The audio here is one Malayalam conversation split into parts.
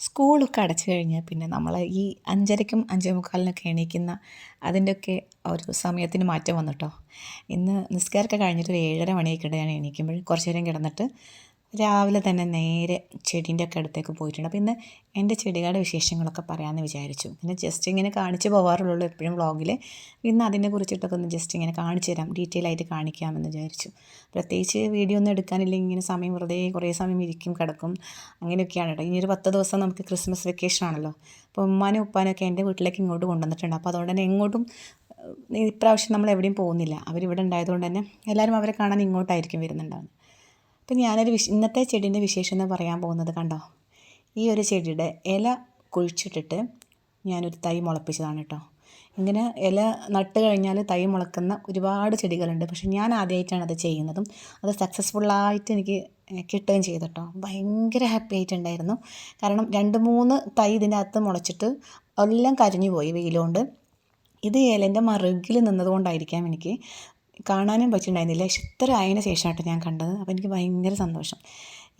സ്കൂളൊക്കെ അടച്ചു കഴിഞ്ഞാൽ പിന്നെ നമ്മൾ ഈ അഞ്ചരയ്ക്കും അഞ്ചേ മുക്കാലിനൊക്കെ എണീക്കുന്ന അതിന്റെയൊക്കെ ഒരു സമയത്തിന് മാറ്റം വന്നിട്ടോ ഇന്ന് നിസ്കാരമൊക്കെ കഴിഞ്ഞിട്ട് ഒരു ഏഴര മണിയൊക്കെ ഞാൻ എണീക്കുമ്പോൾ കുറച്ച് നേരം കിടന്നിട്ട് രാവിലെ തന്നെ നേരെ ചെടീന്റെ ഒക്കെ അടുത്തേക്ക് പോയിട്ടുണ്ട്. അപ്പോൾ ഇന്ന് എന്റെ ചെടികളുടെ വിശേഷങ്ങളൊക്കെ പറയാമെന്ന് വിചാരിച്ചു. പിന്നെ ജസ്റ്റ് ഇങ്ങനെ കാണിച്ച് പോകാറുള്ളൂ എപ്പോഴും വ്ളോഗിൽ ഇന്ന് അതിനെ കുറിച്ചിട്ടൊക്കെ ഒന്ന് ജസ്റ്റ് ഇങ്ങനെ കാണിച്ചു തരാം. ഡീറ്റെയിൽ ആയിട്ട് കാണിക്കാമെന്ന് വിചാരിച്ചു. പ്രത്യേകിച്ച് വീഡിയോ ഒന്നും എടുക്കാനില്ലെങ്കിൽ ഇങ്ങനെ സമയം വെറുതെ കുറേ സമയം ഇരിക്കും കിടക്കും. അങ്ങനെയൊക്കെയാണ് കേട്ടോ. ഇനി ഒരു പത്ത് ദിവസം നമുക്ക് ക്രിസ്മസ് വെക്കേഷൻ ആണല്ലോ. അപ്പോൾ ഉമ്മാനും ഉപ്പാനൊക്കെ എന്റെ വീട്ടിലേക്ക് ഇങ്ങോട്ട് കൊണ്ടുവന്നിട്ടുണ്ട്. അപ്പോൾ അതുകൊണ്ട് തന്നെ എങ്ങോട്ടും ഇപ്രാവശ്യം നമ്മൾ എവിടെയും പോകുന്നില്ല. അവരിവിടെ ഉണ്ടായതുകൊണ്ട് തന്നെ എല്ലാവരും അവരെ കാണാൻ ഇങ്ങോട്ടായിരിക്കും വരുന്നുണ്ടാവുന്നത്. അപ്പം ഞാനൊരു വിശ ഇന്നത്തെ ചെടീന്റെ വിശേഷം എന്ന് പറയാൻ പോകുന്നത് കണ്ടോ? ഈ ഒരു ചെടിയുടെ ഇല കുഴിച്ചിട്ടിട്ട് ഞാനൊരു തൈ മുളപ്പിച്ചതാണ് കേട്ടോ. ഇങ്ങനെ ഇല നട്ട് കഴിഞ്ഞാൽ തൈ മുളക്കുന്ന ഒരുപാട് ചെടികളുണ്ട്. പക്ഷെ ഞാൻ ആദ്യമായിട്ടാണ് അത് ചെയ്യുന്നതും. അത് സക്സസ്ഫുള്ളായിട്ട് എനിക്ക് കിട്ടുകയും ചെയ്തു കേട്ടോ. ഭയങ്കര ഹാപ്പി ആയിട്ടുണ്ടായിരുന്നു. കാരണം രണ്ട് മൂന്ന് തൈ ഇതിന്റെ അകത്ത് മുളച്ചിട്ട് എല്ലാം കരിഞ്ഞു പോയി വെയിലുകൊണ്ട് ഇത് ഇലന്റെ മറുകിൽ നിന്നതുകൊണ്ടായിരിക്കാം എനിക്ക് കാണാനും പറ്റിയിട്ടുണ്ടായിരുന്നില്ല. ഇത്ര ആയതിന് ശേഷമായിട്ട് ഞാൻ കണ്ടത്. അപ്പോൾ എനിക്ക് ഭയങ്കര സന്തോഷം.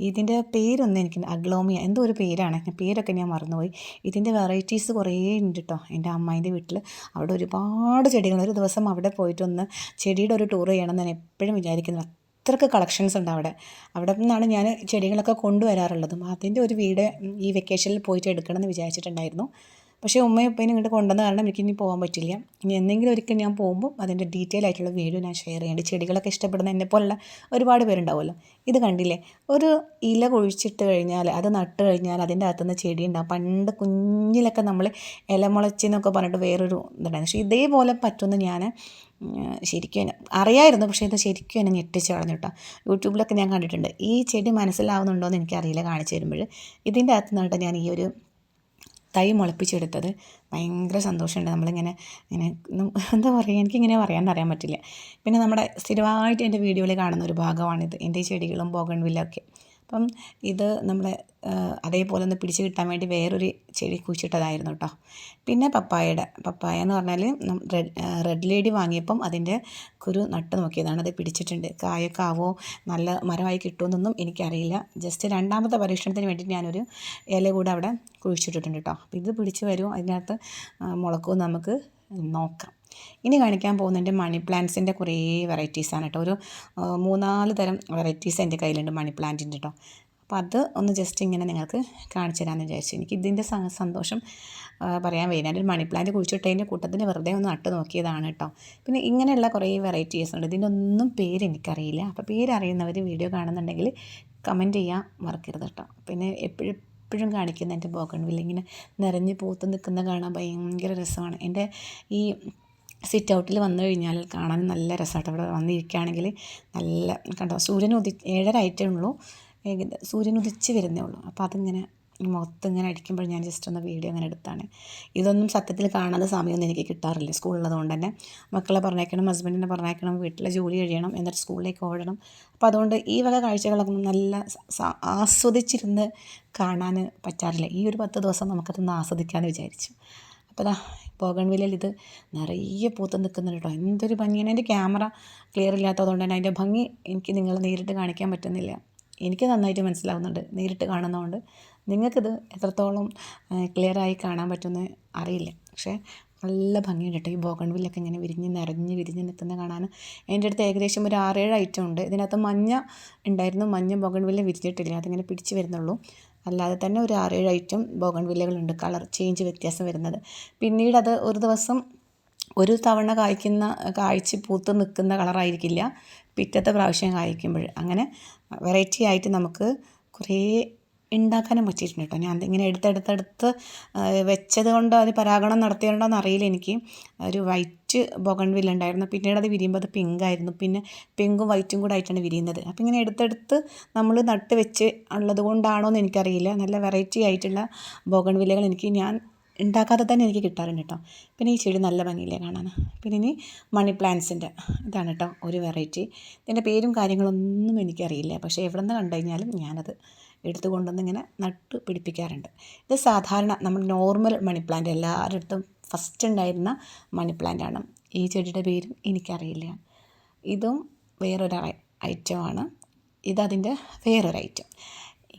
ഇതിന്റെ പേരൊന്നും എനിക്ക് അഗ്ലോമിയ എന്തോ ഒരു പേരാണ്. പേരൊക്കെ ഞാൻ മറന്നുപോയി. ഇതിന്റെ വെറൈറ്റീസ് കുറേ ഉണ്ട് കേട്ടോ എന്റെ അമ്മായിന്റെ വീട്ടിൽ. അവിടെ ഒരുപാട് ചെടികൾ ഒരു ദിവസം അവിടെ പോയിട്ടൊന്ന് ചെടിയുടെ ഒരു ടൂർ ചെയ്യണം എന്ന് ഞാൻ എപ്പോഴും വിചാരിക്കുന്നത്. അത്രയ്ക്ക് കളക്ഷൻസ് ഉണ്ട് അവിടെ. അവിടെ നിന്നാണ് ഞാൻ ചെടികളൊക്കെ കൊണ്ടുവരാറുള്ളതും. അതിന്റെ ഒരു വീട് ഈ വെക്കേഷനിൽ പോയിട്ട് എടുക്കണമെന്ന് വിചാരിച്ചിട്ടുണ്ടായിരുന്നു. പക്ഷേ ഉമ്മയും ഉപ്പയും ഇങ്ങോട്ട് കൊണ്ടുവന്ന കാരണം എനിക്ക് ഇനി പോകാൻ പറ്റില്ല. ഇനി എന്തെങ്കിലും ഒരിക്കൽ ഞാൻ പോകുമ്പോൾ അതിന്റെ ഡീറ്റെയിൽ ആയിട്ടുള്ള വീഡിയോ ഞാൻ ഷെയർ ചെയ്യേണ്ടി ചെടികളൊക്കെ ഇഷ്ടപ്പെടുന്ന എന്നെ പോലുള്ള ഒരുപാട് പേരുണ്ടാവുമല്ലോ. ഇത് കണ്ടില്ലേ? ഒരു ഇല കുഴിച്ചിട്ട് കഴിഞ്ഞാൽ അത് നട്ട് കഴിഞ്ഞാൽ അതിന്റെ അകത്തുനിന്ന് ചെടി ഉണ്ടാവും പണ്ട് കുഞ്ഞിലൊക്കെ നമ്മൾ ഇലമുളച്ചെന്നൊക്കെ പറഞ്ഞിട്ട് വേറൊരു ഇതുണ്ടായിരുന്നു. പക്ഷേ ഇതേപോലെ പറ്റുമെന്ന് ഞാൻ ശരിക്കും അറിയായിരുന്നു. പക്ഷേ ഇത് ശരിക്കും എന്നെ ഞെട്ടിച്ച് കളഞ്ഞു കേട്ടോ. യൂട്യൂബിലൊക്കെ ഞാൻ കണ്ടിട്ടുണ്ട്. ഈ ചെടി മനസ്സിലാവുന്നുണ്ടോ എന്ന് എനിക്കറിയില്ല കാണിച്ചു തരുമ്പോൾ. ഇതിന്റെ അകത്തുനിന്നാണ് ഞാൻ ഈ ഒരു തൈ മുളപ്പിച്ചെടുത്തത് ഭയങ്കര സന്തോഷമുണ്ട്. നമ്മളിങ്ങനെ ഇങ്ങനെ എന്താ പറയുക എനിക്കിങ്ങനെ പറയാൻ അറിയാൻ പറ്റില്ല. പിന്നെ നമ്മുടെ സ്ഥിരമായിട്ട് എന്റെ വീഡിയോയിൽ കാണുന്ന ഒരു ഭാഗമാണിത്. എന്റെ ചെടികളും ബോഗൺവില്ലൊക്കെ അപ്പം ഇത് നമ്മളെ അതേപോലെ ഒന്ന് പിടിച്ച് കിട്ടാൻ വേണ്ടി വേറൊരു ചെടി കുഴിച്ചിട്ടതായിരുന്നു കേട്ടോ പിന്നെ പപ്പായയുടെ പപ്പായ എന്ന് പറഞ്ഞാൽ റെഡ് റെഡ് ലേഡി വാങ്ങിയപ്പം അതിന്റെ കുരു നട്ട് നോക്കിയതാണ്. അത് പിടിച്ചിട്ടുണ്ട്. കായൊക്കെ ആവോ നല്ല മരമായി കിട്ടുമെന്നൊന്നും എനിക്കറിയില്ല. ജസ്റ്റ് രണ്ടാമത്തെ പരീക്ഷണത്തിന് വേണ്ടിയിട്ട് ഞാനൊരു ഇല കൂടെ അവിടെ കുഴിച്ചിട്ടിട്ടുണ്ട് കേട്ടോ അപ്പോൾ ഇത് പിടിച്ച് വരുമോ അതിനകത്ത് മുളക്കുമോ നമുക്ക് നോക്കാം. ഇനി കാണിക്കാൻ പോകുന്നതിന്റെ മണി പ്ലാന്റ്സിന്റെ കുറേ വെറൈറ്റീസാണ് കേട്ടോ. ഒരു മൂന്നാൽ തരം വെറൈറ്റീസ് എന്റെ കയ്യിലുണ്ട് മണി പ്ലാന്റിന്റെ കേട്ടോ. അപ്പോൾ അത് ഒന്ന് ജസ്റ്റ് ഇങ്ങനെ നിങ്ങൾക്ക് കാണിച്ചു തരാമെന്ന് വിചാരിച്ചു. എനിക്ക് ഇതിന്റെ സന്തോഷം പറയാൻ വയ്യ. ഞാനൊരു മണി പ്ലാന്റ് കുഴിച്ചിട്ടതിന്റെ കൂട്ടത്തിന് വെറുതെ ഒന്ന് നട്ട് നോക്കിയതാണ് കേട്ടോ. പിന്നെ ഇങ്ങനെയുള്ള കുറേ വെറൈറ്റീസ് ഉണ്ട്. ഇതിന്റെ ഒന്നും പേര് എനിക്കറിയില്ല. അപ്പോൾ പേരറിയുന്നവർ വീഡിയോ കാണുന്നുണ്ടെങ്കിൽ കമന്റ് ചെയ്യാൻ മറക്കരുത് കേട്ടോ. പിന്നെ എപ്പോഴും എപ്പോഴും കാണിക്കുന്ന എന്റെ ബോഗൺവില്ല ഇങ്ങനെ നിറഞ്ഞ് പൂത്ത് നിൽക്കുന്ന കാണാൻ ഭയങ്കര രസമാണ്. എന്റെ ഈ സിറ്റ് ഔട്ടിൽ വന്നു കഴിഞ്ഞാൽ കാണാൻ നല്ല രസമായിട്ട് അവിടെ വന്നിരിക്കുകയാണെങ്കിൽ നല്ല കണ്ടോ? സൂര്യൻ ഉദി ഏഴര ആയിട്ടേ ഉള്ളൂ. സൂര്യൻ ഉദിച്ച് വരുന്നേ ഉള്ളൂ. അപ്പോൾ അതിങ്ങനെ മുഖത്ത് ഇങ്ങനെ അടിക്കുമ്പോൾ ഞാൻ ജസ്റ്റ് ഒന്ന് വീഡിയോ അങ്ങനെ എടുത്താണ്. ഇതൊന്നും സത്യത്തിൽ കാണാതെ സമയമൊന്നും എനിക്ക് കിട്ടാറില്ല. സ്കൂളുള്ളത് കൊണ്ട് തന്നെ. മക്കളെ പറഞ്ഞേക്കണം ഹസ്ബൻഡിനെ പറഞ്ഞേക്കണം വീട്ടിലെ ജോലി കഴിയണം എന്നിട്ട് സ്കൂളിലേക്ക് ഓടണം. അപ്പോൾ അതുകൊണ്ട് ഈ വക കാഴ്ചകളൊക്കെ നല്ല ആസ്വദിച്ചിരുന്ന് കാണാൻ പറ്റാറില്ല. ഈ ഒരു പത്ത് ദിവസം നമുക്കതൊന്ന് ആസ്വദിക്കാമെന്ന് വിചാരിച്ചു. അപ്പോൾ അതാ പോകൺവിലയിൽ ഇത് നിറയെ പൂത്ത് നിൽക്കുന്നുണ്ട് കേട്ടോ. എന്തൊരു ഭംഗിയാണ്. എന്റെ ക്യാമറ ക്ലിയർ ഇല്ലാത്തതുകൊണ്ട് തന്നെ അതിന്റെ ഭംഗി എനിക്ക് നിങ്ങൾ നേരിട്ട് കാണിക്കാൻ പറ്റുന്നില്ല. എനിക്ക് നന്നായിട്ട് മനസ്സിലാവുന്നുണ്ട്. നേരിട്ട് കാണുന്നതുകൊണ്ട്. നിങ്ങൾക്കിത് എത്രത്തോളം ക്ലിയറായി കാണാൻ പറ്റുമെന്ന് അറിയില്ല. പക്ഷേ നല്ല ഭംഗിയുണ്ട് കേട്ടോ ഈ ബോഗൺവില്ലൊക്കെ ഇങ്ങനെ വിരിഞ്ഞ് നിറഞ്ഞ് വിരിഞ്ഞ് നിൽക്കുന്ന കാണാൻ. എന്റെ അടുത്ത് ഏകദേശം ഒരു ആറേഴ് ഐറ്റം ഉണ്ട്. ഇതിനകത്ത് മഞ്ഞ ഉണ്ടായിരുന്നു. മഞ്ഞ ബോഗൺവില്ല വിരിഞ്ഞിട്ടില്ല. അതിങ്ങനെ പിടിച്ച് വരുന്നുള്ളൂ. അല്ലാതെ തന്നെ ഒരു ആറേഴ് ഐറ്റം ബോഗൺവില്ലകളുണ്ട്. കളർ ചേഞ്ച് വ്യത്യാസം വരുന്നത്. പിന്നീട് അത് ഒരു ദിവസം ഒരു തവണ കായ്ക്കുന്ന കായ്ച്ച് പൂത്ത് നിൽക്കുന്ന കളറായിരിക്കില്ല പിറ്റത്തെ പ്രാവശ്യം കായ്ക്കുമ്പോൾ. അങ്ങനെ വെറൈറ്റി ആയിട്ട് നമുക്ക് കുറേ ഉണ്ടാക്കാനും പറ്റിയിട്ടുണ്ട് കേട്ടോ. ഞാൻ ഇങ്ങനെ എടുത്തെടുത്തെടുത്ത് വെച്ചത് കൊണ്ട് അത് പരാഗണം നടത്തിയതുകൊണ്ടോ അറിയില്ല എനിക്ക്. ഒരു വൈറ്റ് ബൊഗൺവില്ല ഉണ്ടായിരുന്നു. പിന്നീട് അത് വിരിയുമ്പോൾ അത് പിങ്ക് ആയിരുന്നു. പിന്നെ പിങ്കും വൈറ്റും കൂടെ ആയിട്ടാണ് വിരിയുന്നത്. അപ്പോൾ ഇങ്ങനെ എടുത്തെടുത്ത് നമ്മൾ നട്ട് വെച്ച് ഉള്ളത് കൊണ്ടാണോ എന്ന് എനിക്കറിയില്ല. നല്ല വെറൈറ്റി ആയിട്ടുള്ള ബൊഗൺവില്ലകൾ എനിക്ക് ഞാൻ ഉണ്ടാക്കാതെ തന്നെ എനിക്ക് കിട്ടാറുണ്ട് കേട്ടോ. പിന്നെ ഈ ചെടി നല്ല ഭംഗിയിലേ കാണാൻ. പിന്നെ ഇനി മണി പ്ലാന്റ്സിന്റെ ഇതാണ് കേട്ടോ ഒരു വെറൈറ്റി ഇതിന്റെ പേരും കാര്യങ്ങളൊന്നും എനിക്കറിയില്ല. പക്ഷേ എവിടെ നിന്ന് കണ്ടു കഴിഞ്ഞാലും ഞാനത് എടുത്തു കൊണ്ടുവന്ന് ഇങ്ങനെ നട്ട് പിടിപ്പിക്കാറുണ്ട്. ഇത് സാധാരണ നമ്മൾ നോർമൽ മണി പ്ലാന്റ് എല്ലാവരുടെ ഫസ്റ്റ് ഉണ്ടായിരുന്ന മണി പ്ലാന്റ് ആണ്. ഈ ചെടിയുടെ പേരും എനിക്കറിയില്ല. ഇതും വേറൊരു ഐറ്റമാണ് ഇതതിന്റെ വേറൊരു ഐറ്റം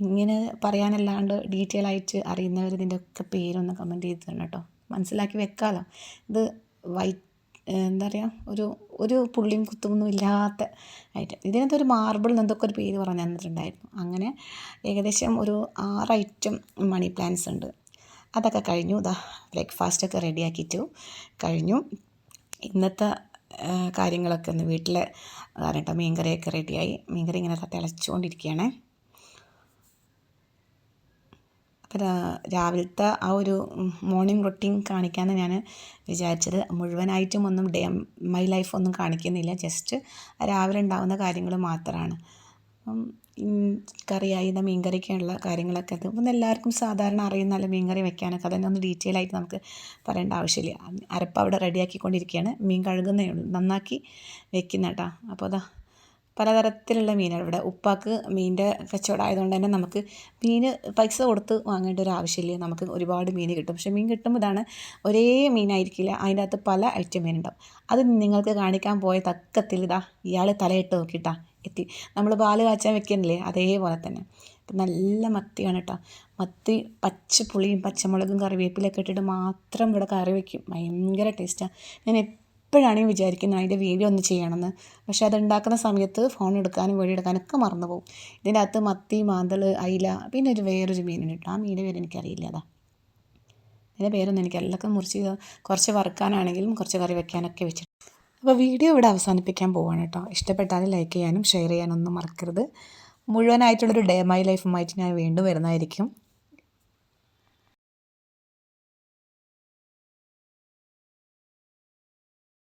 ഇങ്ങനെ പറയാനല്ലാണ്ട് ഡീറ്റെയിൽ ആയിട്ട് അറിയുന്നവർ ഇതിന്റെ ഒക്കെ പേരൊന്ന് കമന്റ് ചെയ്ത് തരണം കേട്ടോ. മനസ്സിലാക്കി വെക്കാമല്ലോ ഇത് വൈറ്റ് എന്താ പറയുക ഒരു ഒരു പുള്ളിയും കുത്തൊന്നും ഇല്ലാത്ത ഐറ്റം ഇതിനകത്തൊരു മാർബിൾ എന്തൊക്കെ ഒരു പേര് പറഞ്ഞു തന്നിട്ടുണ്ടായിരുന്നു. അങ്ങനെ ഏകദേശം ഒരു ആറ് ഐറ്റം മണി പ്ലാന്റ്സ് ഉണ്ട്. അതൊക്കെ കഴിഞ്ഞു. ഇതാ ബ്രേക്ക്ഫാസ്റ്റൊക്കെ റെഡിയാക്കിയിട്ടു കഴിഞ്ഞു. ഇന്നത്തെ കാര്യങ്ങളൊക്കെ ഒന്ന് വീട്ടിലെ കേട്ടോ മീൻകറിയൊക്കെ റെഡിയായി മീൻകറി ഇങ്ങനെ തിളച്ചുകൊണ്ടിരിക്കുകയാണേ അപ്പോൾ രാ- രാവിലത്തെ ആ ഒരു മോർണിംഗ് റൊട്ടീൻ കാണിക്കാമെന്ന് ഞാൻ വിചാരിച്ചത്. മുഴുവനായിട്ടും ഒന്നും ഡേ മൈ ലൈഫ് ഒന്നും കാണിക്കുന്നില്ല. ജസ്റ്റ് രാവിലെ ഉണ്ടാകുന്ന കാര്യങ്ങൾ മാത്രമാണ് അപ്പം കറിയായി മീൻ കറിക്കുള്ള കാര്യങ്ങളൊക്കെ. അത് ഇപ്പം എല്ലാവർക്കും സാധാരണ അറിയുന്നല്ല മീൻ കറി വെക്കാനൊക്കെ അതന്നെ ഒന്ന് ഡീറ്റെയിൽ ആയിട്ട് നമുക്ക് പറയേണ്ട ആവശ്യമില്ല. അരപ്പ് അവിടെ റെഡിയാക്കിക്കൊണ്ടിരിക്കുകയാണ് മീൻ കഴുകുന്നേ ഉള്ളൂ. നന്നാക്കി വെക്കുന്ന കേട്ടോ അപ്പോൾ അതാ പലതരത്തിലുള്ള മീനാണ് ഇവിടെ ഉപ്പാക്ക് മീനിന്റെ കച്ചവടം ആയതുകൊണ്ട് തന്നെ നമുക്ക് മീൻ പൈസ കൊടുത്ത് വാങ്ങേണ്ട ഒരു ആവശ്യമില്ല. നമുക്ക് ഒരുപാട് മീൻ കിട്ടും. പക്ഷേ മീൻ കിട്ടുമ്പോൾ ഇതാണ് ഒരേ മീനായിരിക്കില്ല. അതിന്റെ അകത്ത് പല ഐറ്റം മീനുണ്ടാവും അത് നിങ്ങൾക്ക് കാണിക്കാൻ പോയ തക്കത്തിൽ ഇതാ ഇയാൾ തലയിട്ട് നോക്കിയിട്ടാ എത്തി. നമ്മൾ പാൽ കാച്ചാൻ വെക്കുന്നില്ലേ അതേപോലെ തന്നെ. അപ്പം നല്ല മത്തിയാണ് കേട്ടോ. മത്തി പച്ച പുളിയും പച്ചമുളകും കറിവേപ്പിലൊക്കെ ഇട്ടിട്ട് മാത്രം ഇവിടെ കറി വയ്ക്കും ഭയങ്കര ടേസ്റ്റാണ് ഞാൻ എപ്പോഴാണെങ്കിൽ വിചാരിക്കുന്നത് അതിന്റെ വീഡിയോ ഒന്ന് ചെയ്യണമെന്ന്. പക്ഷേ അത് ഉണ്ടാക്കുന്ന സമയത്ത് ഫോൺ എടുക്കാനും വീഡിയോ എടുക്കാനൊക്കെ മറന്നു പോകും ഇതിന്റെ അകത്ത് മത്തി മാന്തൾ അയില പിന്നെ ഒരു വേറൊരു മീനുണ്ട് കേട്ടോ. ആ മീനിന്റെ പേര് എനിക്കറിയില്ല അതാ. ഇതിന്റെ പേരൊന്നും എനിക്ക് എല്ലാം മുറിച്ച് കുറച്ച് വറുക്കാനാണെങ്കിലും കുറച്ച് കറി വെക്കാനൊക്കെ വെച്ചിട്ട്. അപ്പോൾ വീഡിയോ ഇവിടെ അവസാനിപ്പിക്കാൻ പോവാണ് കേട്ടോ. ഇഷ്ടപ്പെട്ടാൽ ലൈക്ക് ചെയ്യാനും ഷെയർ ചെയ്യാനൊന്നും മറക്കരുത്. മുഴുവനായിട്ടുള്ളൊരു ഡേ മൈ ലൈഫുമായിട്ട് ഞാൻ വീണ്ടും വരുന്നതായിരിക്കും.